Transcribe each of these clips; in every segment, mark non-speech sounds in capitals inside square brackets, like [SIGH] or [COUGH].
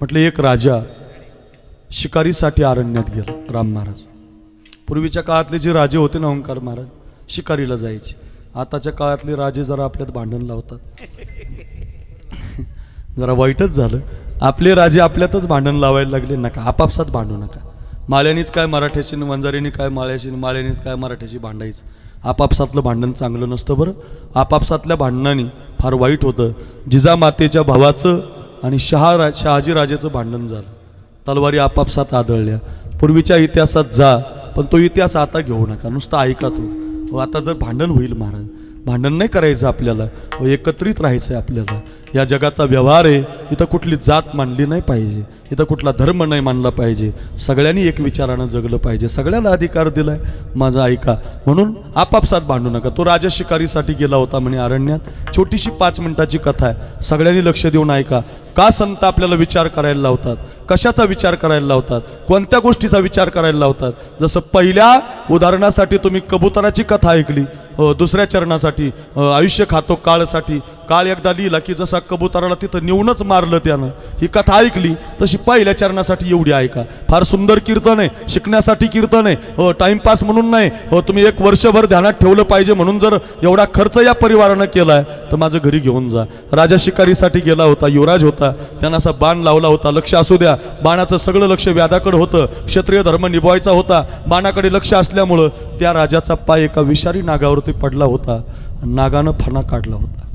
म्हटलं एक राजा शिकारीसाठी अरण्यात गेला राम महाराज. पूर्वीच्या काळातले जे राजे होते ना ओंकार महाराज शिकारीला जायचे. आताच्या काळातले राजे जरा आपल्यात भांडण लावतात. [LAUGHS] जरा वाईटच झालं. आपले राजे आपल्यातच भांडण लावायला लागले नका आपापसात भांडू नका. माळ्यानीच काय मराठ्याशी वंजारीने काय माळ्याशी माळ्यानीच काय मराठ्याशी भांडायचं. आपापसातलं भांडण चांगलं नसतं बरं. आपापसातल्या भांडणाने फार वाईट होतं. जिजामातेच्या भावाचं आणि शहा रा भांडण झालं. तलवारी आपापसात आदळल्या. पूर्वीच्या इतिहासात जा पण तो इतिहास आता घेऊ नका. नुसता ऐका तो. आता जर भांडण होईल महाराज भांडण नाही करायचं आपल्याला व एकत्रित राहायचं आहे आपल्याला. या जगाचा व्यवहार आहे इथं कुठली जात मानली नाही पाहिजे इथं कुठला धर्म नाही मानला पाहिजे सगळ्यांनी एक विचारानं जगलं पाहिजे सगळ्याला अधिकार दिला आहे माझा ऐका म्हणून आपापसात भांडू नका. तो राजा शिकारीसाठी गेला होता म्हणे अरण्यात. छोटीशी पाच मिनिटाची कथा आहे. सगळ्यांनी लक्ष देऊन ऐका. का संत आपल्याला विचार करायला लावतात? कशाचा विचार करायला लावतात? कोणत्या गोष्टीचा विचार करायला लावतात? जसं पहिल्या उदाहरणासाठी तुम्ही कबुतराची कथा ऐकली दुसऱ्या चरणासाठी आयुष्य खातो काळसाठी काळ एकदा लिहिला की जसा कबुतराला तिथं नेऊनच मारलं त्यानं ही कथा ऐकली तशी पहिल्या चरणासाठी एवढी ऐका. फार सुंदर कीर्तन आहे शिकण्यासाठी कीर्तन आहे. हो टाइमपास म्हणून नाही. हो तुम्ही एक वर्षभर ध्यानात ठेवलं पाहिजे म्हणून जर एवढा खर्च या परिवारानं केलाय तर माझं घरी घेऊन जा. राजा शिकारीसाठी गेला होता युवराज होता. त्यांना असा बाण लावला होता लक्ष असू द्या. बाणाचं सगळं लक्ष व्याधाकडे होतं. क्षत्रिय धर्म निभवायचा होता. बाणाकडे लक्ष असल्यामुळं त्या राजाचा पाय एका विषारी नागावरती पडला होता. नागानं फणा काढला होता.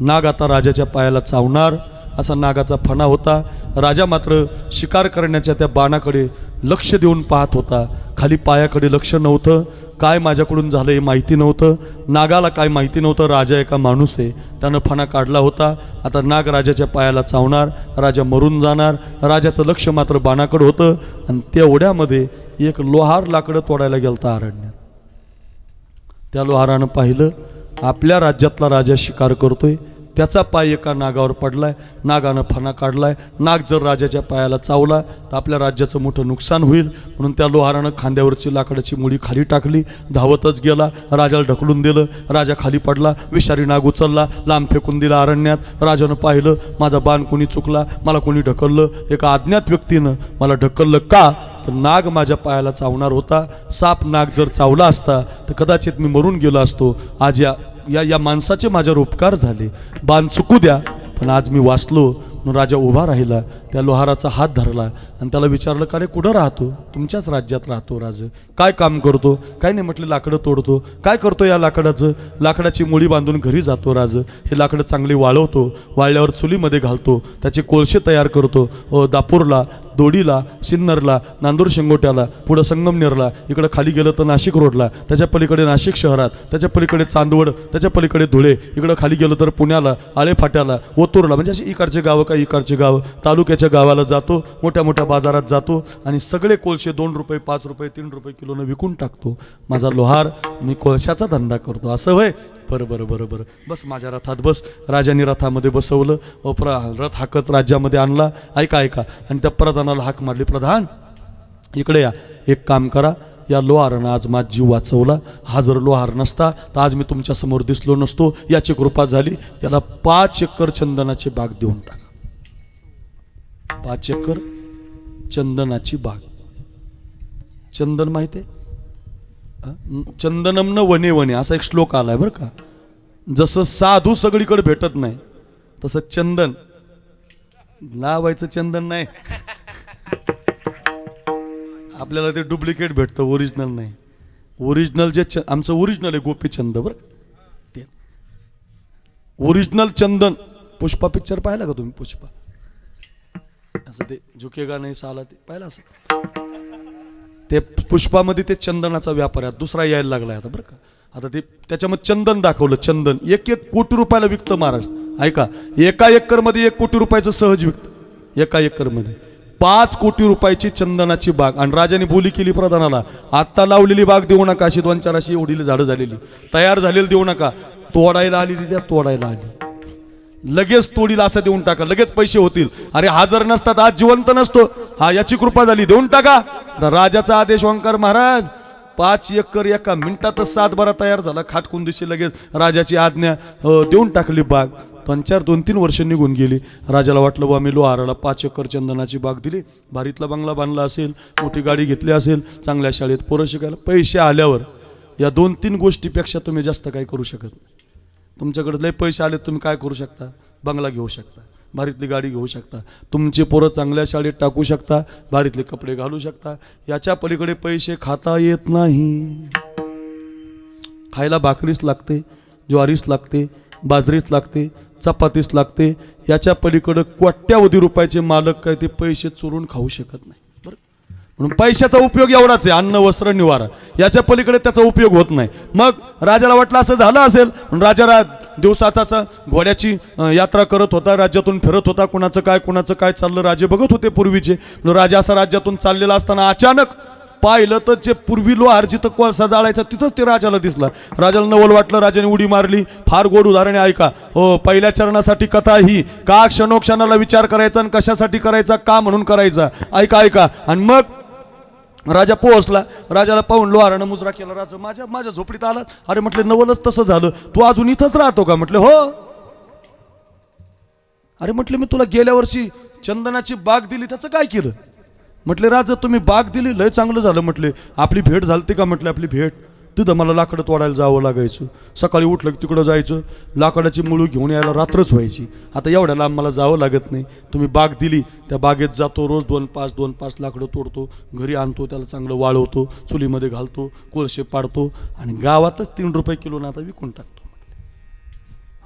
नाग आता राजाच्या पायाला चावणार असा नागाचा फणा होता. राजा मात्र शिकार करण्याच्या त्या बाणाकडे लक्ष देऊन पाहत होता. खाली पायाकडे लक्ष नव्हतं. काय माझ्याकडून झालं हे माहिती नव्हतं. नागाला काय माहिती नव्हतं. राजा एका माणूस आहे त्यानं फणा काढला होता. आता नाग राजाच्या पायाला चावणार. राजा मरून जाणार. राजाचं लक्ष मात्र बाणाकडे होतं. आणि तेवढ्यामध्ये ओढ्यामध्ये एक लोहार लाकडं तोडायला गेलता अरण्यात. त्या लोहारानं पाहिलं आपल्या राज्यातला राजा शिकार करतोय. त्याचा पाय एका नागावर पडलाय. नागानं फणा काढलाय. नाग जर राजाच्या पायाला चावला तर आपल्या राज्याचं मोठं नुकसान होईल. म्हणून त्या लोहारानं खांद्यावरची लाकडाची मुडी खाली टाकली. धावतच गेला. राजाला ढकलून दिलं. राजा खाली पडला. विषारी नाग उचलला. लांब फेकून दिला अरण्यात. राजानं पाहिलं माझा बाण कोणी चुकला? मला कोणी ढकललं? एका अज्ञात व्यक्तीनं मला ढकललं. का? तर नाग माझ्या पायाला चावणार होता. साप नाग जर चावला असता तर कदाचित मी मरून गेलो असतो. आज या या या माणसाचे माझ्यावर उपकार झाले. बाण चुकू द्या पण आज मी वाचलो म्हणून राजा उभा राहिला. त्या लोहाराचा हात धरला आणि त्याला विचारलं का रे कुठं राहतो? तुमच्याच राज्यात राहतो राज. काय काम करतो? काय नाही म्हटलं लाकडं तोडतो. काय करतो या लाकडाचं? लाकडाची मुळी बांधून घरी जातो राज. हे लाकडं चांगली वाळवतो वाळल्यावर चुलीमध्ये घालतो त्याचे कोळशे तयार करतो. दापूरला दोडीला सिन्नरला नांदूर शेंगोट्याला पुढं संगमनेरला इकडं खाली गेलं तर नाशिक रोडला त्याच्या पलीकडे नाशिक शहरात त्याच्या पलीकडे चांदवड त्याच्या पलीकडे धुळे इकडं खाली गेलं तर पुण्याला आळेफाट्याला ओतूरला. म्हणजे अशी इकडचे गावं का इकडचे गावं तालुक्याच्या गावाला जातो मोठ्या मोठ्या बाजारात जातो आणि सगळे कोळशे दोन रुपये पाच रुपये तीन रुपये किलोनं विकून टाकतो. माझा लोहार मी कोळशाचा धंदा करतो. असं व्हय बरं बरं बरं बरं. बस माझ्या रथात बस. राजाने रथामध्ये बसवलं. व प्र रथ हाकत राज्यामध्ये आणला. ऐका ऐका. आणि त्या प्रधानाला हाक मारली. प्रधान इकडे या. एक काम करा. या लोहारनं आज माझा जीव वाचवला. हा जर लोहार नसता तर आज मी तुमच्यासमोर दिसलो नसतो. याची कृपा झाली. याला पाच एकर चंदनाची बाग देऊन टाका. पाच एकर चंदनाची बाग. चंदन माहिती आहे? अं? चंदनम न वने वने असा एक श्लोक आलाय बरं का? जसं साधू सगळीकडे भेटत नाही तसं चंदन. लावायचं चंदन नाही. आपल्याला ते डुप्लिकेट भेटतं ओरिजिनल नाही. ओरिजिनल जे च आमचं ओरिजिनल आहे गोपीचंद बरं ते. ओरिजिनल चंदन. पुष्पा पिक्चर पाहिला का तुम्ही पुष्पा? असं ते झुकेगा नाही साला ते पाहिलं असं. ते पुष्पामध्ये ते चंदनाचा व्यापार आहे. दुसरा यायला लागला आता बरं का. आता ते त्याच्यामध्ये चंदन दाखवलं चंदन. एक एक कोटी रुपयाला विकतं महाराष्ट्र ऐका एका एकरमध्ये एक कोटी रुपयाचं सहज विकतं. एका एकरमध्ये. पाच कोटी रुपयाची चंदनाची बाग. आणि राजाने बोली केली प्रधानाला आत्ता लावलेली बाग देऊ नका अशी दोन चार अशी एवढी झाडं झालेली. तयार झालेली देऊ नका. तोडायला आलेली त्या तोडायला आली. लगेच तोडीला असं देऊन टाका लगेच पैसे होतील. अरे हा जर नसतात आज जिवंत नसतो. हा याची कृपा झाली देऊन टाका. राजाचा आदेश ओंकार महाराज पाच एकर एका मिनिटातच सात बारा तयार झाला खाटकुंदीशी लगेच राजाची आज्ञा देऊन टाकली बाग. पण चार दोन तीन वर्ष निघून गेली. राजाला वाटलं बा मी लोहाराला पाच एकर चंदनाची बाग दिली. भारीतला बंगला बांधला असेल मोठी गाडी घेतली असेल चांगल्या शाळेत पोरं शिकायला. पैसे आल्यावर या दोन तीन गोष्टीपेक्षा तुम्ही जास्त काही करू शकत नाही. तुमच्याकडे लय पैसे आले तुम्ही काय करू शकता? बंगला घेऊ शकता भारीतली गाडी घेऊ शकता तुमची पोरं चांगल्या शाळेत टाकू शकता भारीतले कपडे घालू शकता याच्या पलीकडे पैसे खाता येत नाही. खायला भाकरीच लागते ज्वारीच लागते बाजरीच लागते चपातीच लागते याच्या पलीकडं कोट्यावधी रुपयाचे मालक काय ते पैसे चोरून खाऊ शकत नाही. म्हणून पैशाचा उपयोग एवढाच आहे. अन्न वस्त्र निवारा. याच्या पलीकडे त्याचा उपयोग होत नाही. मग राजाला वाटलं असं झालं असेल राजा रा दिवसाचाच घोड्याची यात्रा करत होता राज्यातून फिरत होता. कुणाचं काय कुणाचं काय चाललं राजे बघत होते पूर्वीचे. राजा असा राज्यातून चाललेला असताना अचानक पाहिलं तर जे पूर्वी लोहार जिथं कोळसा जाळायचा तिथंच ते राजाला दिसला. राजाला नवल वाटलं राजाने उडी मारली. फार गोड उदाहरणे ऐका. हो पहिल्या चरणासाठी कथा ही. का क्षणोक्षणाला विचार करायचा आणि कशासाठी करायचा का म्हणून करायचा? ऐका ऐका. आणि मग राजा पोहोचला. राजाला पाहून लोहारानं मुजरा केला. राजा माझ्या माझ्या झोपडीत आला. अरे म्हटलं नवलच तसं झालं. तू अजून इथंच राहतो का? म्हटलं हो. अरे म्हटलं मी तुला गेल्या वर्षी चंदनाची बाग दिली त्याचं काय केलं? म्हटले राजा तुम्ही बाग दिली लय चांगलं झालं म्हटले. आपली भेट झालती का म्हटले आपली भेट? तिथं मला लाकडं तोडायला जावं लागायचं. सकाळी उठलं की तिकडं जायचं. लाकडाची मुळू घेऊन यायला रात्रच व्हायची. आता एवढ्या लांब मला जावं लागत नाही. तुम्ही बाग दिली त्या बागेत जातो रोज दोन पाच दोन पाच लाकडं तोडतो. घरी आणतो त्याला चांगलं वाळवतो चुलीमध्ये घालतो कोळशे पाडतो आणि गावातच तीन रुपये किलो आता विकून टाकतो.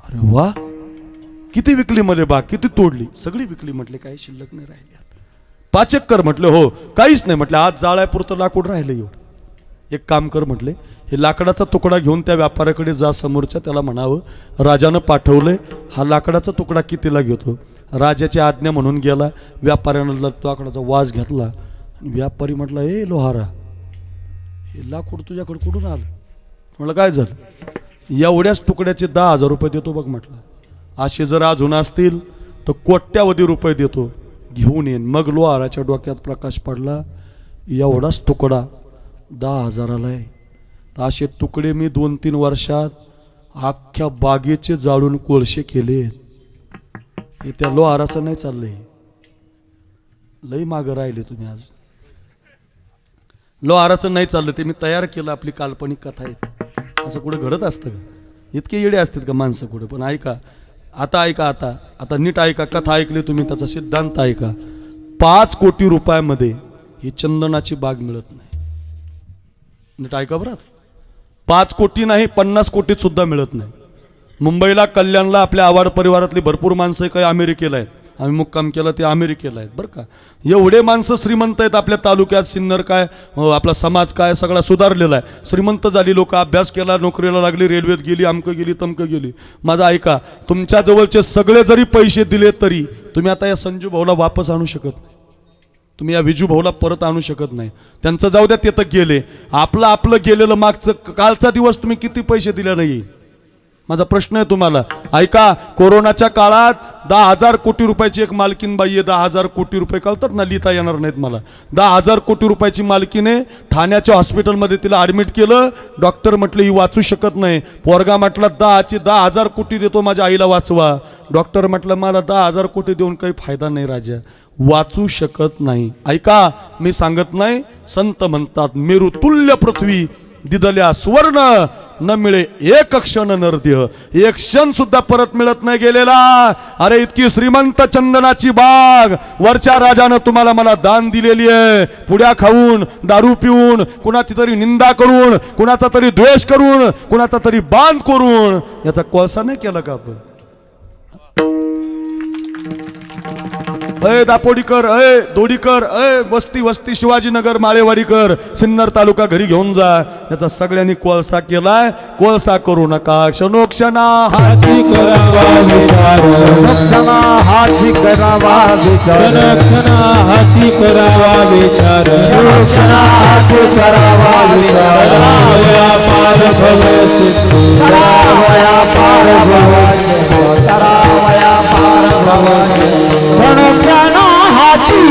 अरे वा! किती विकली मध्ये बाग किती तोडली. सगळी विकली म्हटले काही शिल्लक नाही राहिली आता. पाच म्हटलं हो. काहीच नाही म्हटलं आज जाळ्यापुरतं लाकूड राहिलं एवढं. एक काम कर म्हटले हे लाकडाचा तुकडा घेऊन त्या व्यापाऱ्याकडे जा समोरच्या त्याला म्हणावं राजानं पाठवलंय हा लाकडाचा तुकडा कितीला घेतो? राजाची आज्ञा म्हणून गेला व्यापाऱ्यानं लाकडाचा वास घेतला. आणि व्यापारी म्हटला ए लोहारा हे लाकूड तुझ्याकडे कुठून आलं? म्हटलं काय झालं? एवढ्याच तुकड्याचे दहा हजार रुपये देतो बघ म्हटलं. असे जर अजून असतील तर कोट्यावधी रुपये देतो. घेऊन येईन मग लोहाराच्या डोक्यात प्रकाश पडला एवढाच तुकडा दहा हजाराला आहे. तर असे तुकडे मी दोन तीन वर्षात अख्ख्या बागेचे जाळून कोळशे केले. हे त्या लोहाराचं नाही चाललंय. लई मागं राहिले तुम्ही आज. लोहाराचं नाही चाललं ते मी तयार केलं आपली काल्पनिक कथा आहे. असं कुठं घडत असतं का? इतके येडे असतात का माणसं कुठं? पण ऐका आता ऐका आता. आता नीट ऐका कथा ऐकली तुम्ही त्याचा सिद्धांत ऐका. पाच कोटी रुपयामध्ये ही चंदनाची बाग मिळत नाही. नीट ऐका बरं. पाच कोटी नाही पन्नास कोटीत सुद्धा मिळत नाही. मुंबईला कल्याणला आपल्या आवाड परिवारातली भरपूर माणसं काही अमेरिकेला आहेत. आम्ही मुक्काम केला ते अमेरिकेला आहेत बरं का? एवढे माणसं श्रीमंत आहेत आपल्या तालुक्यात सिन्नर काय आपला समाज काय सगळा सुधारलेला आहे. श्रीमंत झाली लोक अभ्यास केला नोकरीला लागली रेल्वेत गेली अमकं गेली तमकं गेली. माझा ऐका तुमच्या जवळचे सगळे जरी पैसे दिले तरी तुम्ही आता या संजू भाऊला वापस आणू शकत नाही. तुम्ही या विजू भाऊला परत आणू शकत नाही. त्यांचं जाऊ द्या ते तर गेले. आपलं आपलं गेलेलं मागचं कालचा दिवस तुम्ही किती पैसे दिले नाही? माझा प्रश्न आहे तुम्हाला. ऐका कोरोनाच्या काळात दहा हजार कोटी रुपयाची एक मालकीन बाई आहे दहा हजार कोटी रुपये कळतात ना लिहिता येणार नाहीत मला. दहा हजार कोटी रुपयाची मालकीने ठाण्याच्या हॉस्पिटलमध्ये तिला ॲडमिट केलं. डॉक्टर म्हटलं ही वाचू शकत नाही. पोरगा म्हटला दहाचे दहा हजार कोटी देतो माझ्या आईला वाचवा. डॉक्टर म्हटलं मला दहा हजार कोटी देऊन काही फायदा नाही राजा. वाचू शकत नाही. ऐका मी सांगत नाही संत म्हणतात मेरू तुल्य पृथ्वी दिदल्या सुवर्ण न मिळे एक क्षण नरदेह. एक क्षण सुद्धा परत मिळत नाही गेलेला. अरे इतकी श्रीमंत चंदनाची बाग. वरच्या राजानं तुम्हाला मला दान दिलेली आहे. पुड्या खाऊन दारू पिऊन कुणाची तरी निंदा करून कुणाचा तरी द्वेष करून कुणाचा तरी बांध करून. याचा कोळसा नाही केला का आपण? अय दापोडीकर अय दोडीकर अय वस्ती वस्ती शिवाजीनगर माळेवाडीकर सिन्नर तालुका घरी घेऊन जा. याचा सगळ्यांनी कोळसा केलाय. कोळसा करू नका. क्षणोक्षणा हाची करावा विचार. क्षणा हाची करावा विचार. क्षणा हाची करावा विचार. क्षणा हाची करावा विचार. करावया पार भव सिद्धी. करावया पार हाती